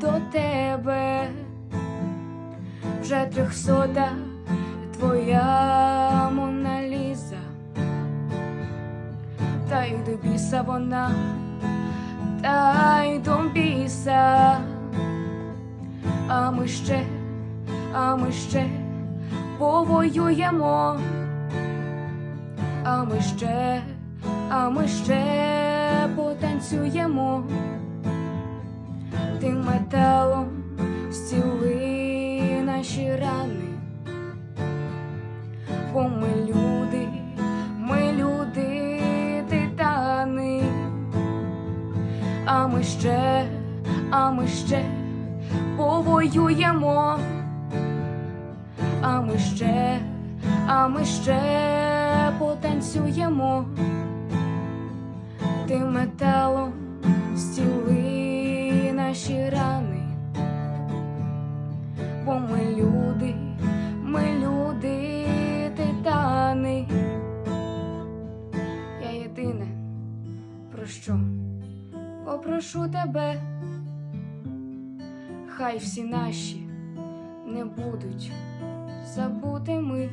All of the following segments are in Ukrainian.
до тебе, вже трьохсота твоя Моналіза, та й до біса вона, та й до біса, а ми ще, а ми ще повоюємо, а ми ще, а ми ще потанцюємо, а ми ще, а ми ще повоюємо. А ми ще, а ми ще потанцюємо, тим металом стіли наші рани, бо ми люди, ми люди, титани. Я єдине, про що попрошу тебе, хай всі наші не будуть забутими,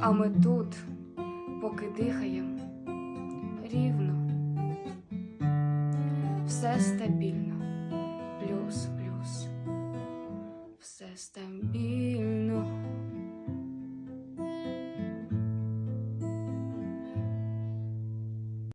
а ми тут, поки дихаємо рівно, все стабільно, плюс, плюс, все стабільно.